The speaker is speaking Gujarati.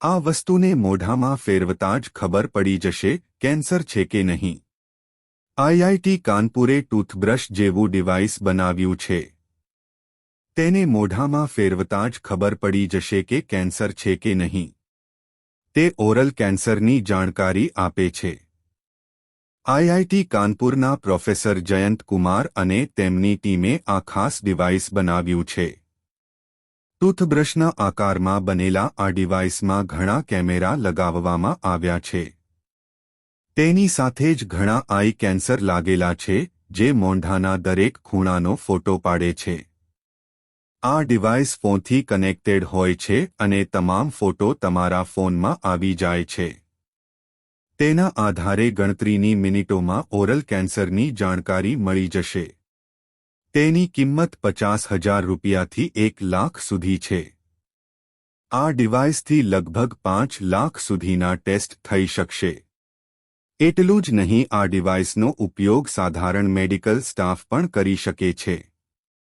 આ વસ્તુને મોઢામાં ફેરવતા જ ખબર પડી જશે, કેન્સર છે કે નહીં. આઈઆઈટી કાનપુરે ટૂથબ્રશ જેવું ડિવાઇસ બનાવ્યું છે. તેને મોઢામાં ફેરવતા જ ખબર પડી જશે કે કેન્સર છે કે નહીં. તે ઓરલ કેન્સરની જાણકારી આપે છે. આઈઆઈટી કાનપુરના પ્રોફેસર જયંત કુમાર અને તેમની ટીમે આ ખાસ ડિવાઇસ બનાવ્યું છે. ટૂથબ્રશના આકારમાં બનેલા આ ડિવાઇસમાં ઘણા કેમેરા લગાવવામાં આવ્યા છે. તેની સાથે જ ઘણા આઈ કેન્સર લાગેલા છે, જે મોંઢાના દરેક ખૂણાનો ફોટો પાડે છે. આ ડિવાઇસ ફોનથી કનેક્ટેડ હોય છે અને તમામ ફોટો તમારા ફોનમાં આવી જાય છે. તેના આધારે ગણતરીની મિનિટોમાં ઓરલ કેન્સરની જાણકારી મળી જશે. તેની કિંમત પચાસ હજાર રૂપિયાથી એક લાખ સુધી છે. આ ડિવાઇસથી લગભગ પાંચ લાખ સુધીના ટેસ્ટ થઈ શકશે. એટલું જ નહીં, આ ડિવાઇસનો ઉપયોગ સાધારણ મેડિકલ સ્ટાફ પણ કરી શકે છે.